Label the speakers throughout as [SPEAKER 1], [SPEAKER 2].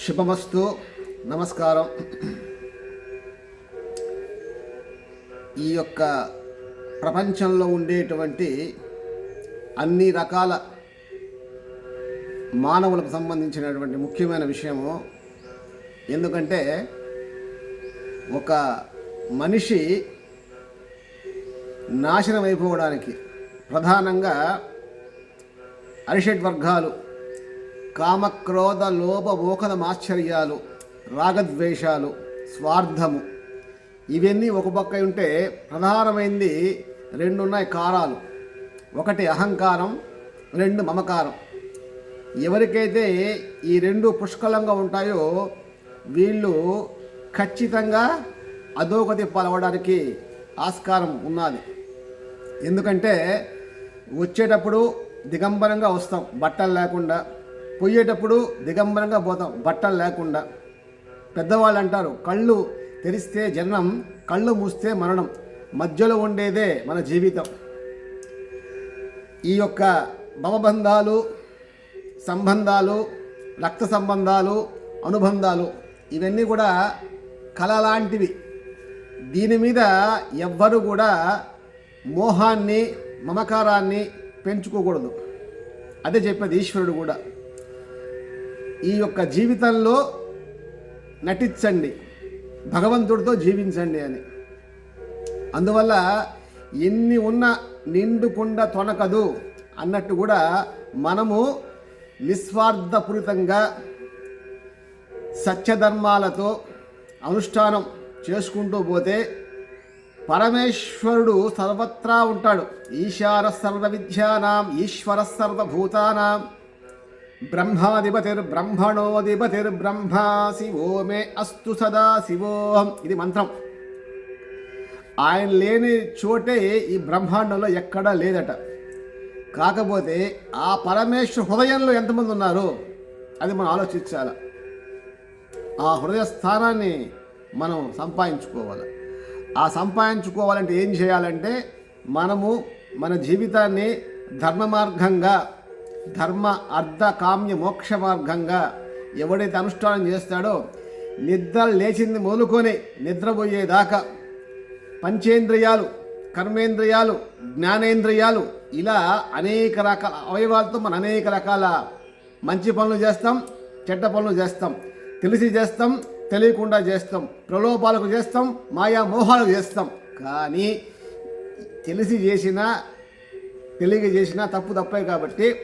[SPEAKER 1] శుభమస్తు. నమస్కారం. ఈ యొక్క ప్రపంచంలో ఉండేటువంటి అన్ని రకాల మానవులకు సంబంధించినటువంటి ముఖ్యమైన విషయము ఎందుకంటే ఒక మనిషి నాశనం అయిపోవడానికి ప్రధానంగా అరిషడ్ వర్గాలు కామక్రోధ లోభ మోహన మాశ్చర్యాలు రాగద్వేషాలు స్వార్థము. ఇవన్నీ ఒక పక్క ఉంటే ప్రధానమైనది రెండు ఉన్నాయి కారాలు. ఒకటి అహంకారం రెండు మమకారం. ఎవరికైతే ఈ రెండు పుష్కలంగా ఉంటాయో వీళ్ళు ఖచ్చితంగా అధోగతి పలవడానికి ఆస్కారం ఉన్నది. ఎందుకంటే వచ్చేటప్పుడు దిగంబరంగా వస్తాం బట్టలు లేకుండా. పోయేటప్పుడు దిగంబరంగా పోతాం. బట్టలు లేకుండా. పెద్దవాళ్ళు అంటారు కళ్ళు తెరిస్తే జనం కళ్ళు మూస్తే మరణం. మధ్యలో ఉండేదే మన జీవితం. ఈ యొక్క భవబంధాలు సంబంధాలు రక్త సంబంధాలు అనుబంధాలు ఇవన్నీ కూడా కళ లాంటివి. దీని మీద ఎవ్వరు కూడా మోహాన్ని మమకారాన్ని పెంచుకోకూడదు. అదే చెప్పేది ఈశ్వరుడు కూడా. ఈ యొక్క జీవితంలో నటించండి. భగవంతుడితో జీవించండి అని. అందువల్ల ఎన్ని ఉన్న నిండుకుండా తొనకదు అన్నట్టు కూడా మనము నిస్వార్థపూరితంగా సత్యధర్మాలతో అనుష్ఠానం చేసుకుంటూ పోతే పరమేశ్వరుడు సర్వత్రా ఉంటాడు. ఈశార సర్వ విద్యానాం ఈశ్వర సర్వభూతానాం. బ్రహ్మాధిపతిర్బ్రహ్మణోధిపతిర్బ్రహ్మా బ్రహ్మా శివో మే అస్తు సదా శివోహం. ఇది మంత్రం. ఆయన లేని చోటే ఈ బ్రహ్మాండంలో ఎక్కడా లేదట. కాకపోతే ఆ పరమేశ్వర హృదయంలో ఎంతమంది ఉన్నారు? అది మనం ఆలోచించాలి. ఆ హృదయ స్థానాన్ని మనం సంపాదించుకోవాలి. ఆ సంపాదించుకోవాలంటే ఏం చేయాలంటే మనము మన జీవితాన్ని ధర్మ మార్గంగా ధర్మ అర్ధ కామ్య మోక్ష మార్గంగా ఎవడైతే అనుష్ఠానం చేస్తాడో నిద్ర లేచింది మొదలుకొని నిద్రపోయేదాకా పంచేంద్రియాలు కర్మేంద్రియాలు జ్ఞానేంద్రియాలు ఇలా అనేక రకాల అవయవాలతో మనం అనేక రకాల మంచి పనులు చేస్తాం చెడ్డ పనులు చేస్తాం తెలిసి చేస్తాం తెలియకుండా చేస్తాం ప్రలోభాలకు చేస్తాం మాయా మోహాలకు చేస్తాం. కానీ తెలిసి చేసినా తెలియ చేసినా తప్పు తప్పే కాబట్టి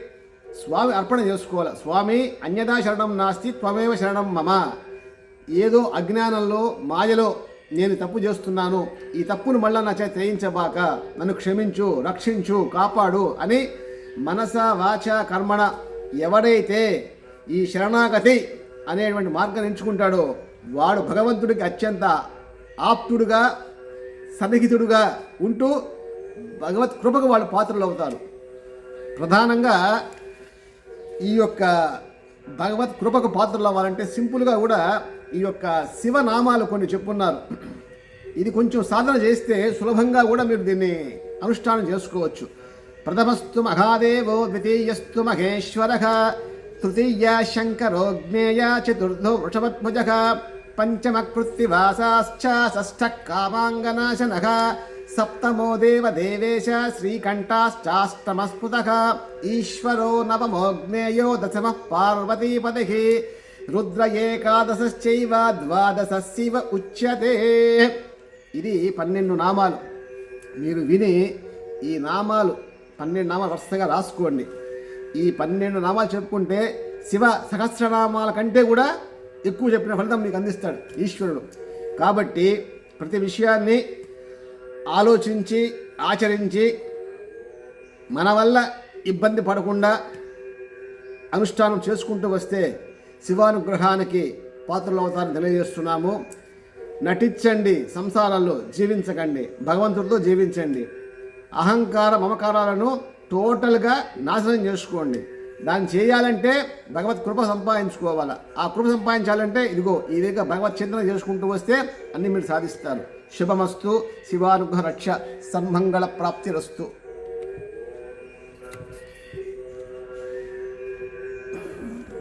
[SPEAKER 1] స్వామి అర్పణ చేసుకోవాలి. స్వామి అన్యదా శరణం నాస్తి త్వమేవ శరణం మమ. ఏదో అజ్ఞానంలో మాయలో నేను తప్పు చేస్తున్నాను. ఈ తప్పును మళ్ళా నా చేత చేయించబాక నన్ను క్షమించు రక్షించు కాపాడు అని మనస వాచ కర్మణ ఎవడైతే ఈ శరణాగతి అనేటువంటి మార్గాన్ని ఎంచుకుంటాడో వాడు భగవంతుడికి అత్యంత ఆప్తుడుగా సన్నిహితుడుగా ఉంటూ భగవత్ కృపకు వాళ్ళు పాత్రలు అవుతారు. ప్రధానంగా ఈ యొక్క భగవత్ కృపకు పాత్రలు అవ్వాలంటే సింపుల్గా కూడా ఈ యొక్క శివనామాలు కొన్ని చెప్పున్నారు. ఇది కొంచెం సాధన చేస్తే సులభంగా కూడా మీరు దీన్ని అనుష్ఠానం చేసుకోవచ్చు. ప్రథమస్తు మహాదేవో ద్వితీయస్తు మహేశ్వర తృతీయ శంకరో జ్ఞేయ చతుర్థో వృషభధ్వజ పంచమ కృత్తివాసాశ్చ షష్ఠ కామాంగనాశన సప్తమో దేవ దేవేశ శ్రీకంఠాశ్చాష్టమస్ఫుత ఈశ్వరో నవమోగ్నేయో దశమ పార్వతీపతి రుద్ర ఏకాదశ్చైవ ద్వాదశ శివ ఉచ్యతే ఇది పన్నెండు నామాలు మీరు విని ఈ నామాలు పన్నెండు నామాలు వరుసగా రాసుకోండి. ఈ పన్నెండు నామాలు చెప్పుకుంటే శివ సహస్రనామాల కంటే కూడా ఎక్కువ చెప్పిన ఫలితం మీకు అందిస్తాడు ఈశ్వరుడు. కాబట్టి ప్రతి విషయాన్ని ఆలోచించి ఆచరించి మన వల్ల ఇబ్బంది పడకుండా అనుష్ఠానం చేసుకుంటూ వస్తే శివానుగ్రహానికి పాత్రలు అవుతారని తెలియజేస్తున్నాము. నటించండి సంసారాల్లో జీవించకండి భగవంతుడితో జీవించండి. అహంకార మమకారాలను టోటల్గా నాశనం చేసుకోండి. దాన్ని చేయాలంటే భగవత్ కృప సంపాదించుకోవాలి. ఆ కృప సంపాదించాలంటే ఇదిగో ఈ విధంగా భగవత్ చింతన చేసుకుంటూ వస్తే అన్ని మీరు సాధిస్తారు. శుభమస్తు శివానుగ్రహ రక్ష సన్మంగళ ప్రాప్తిరస్తు.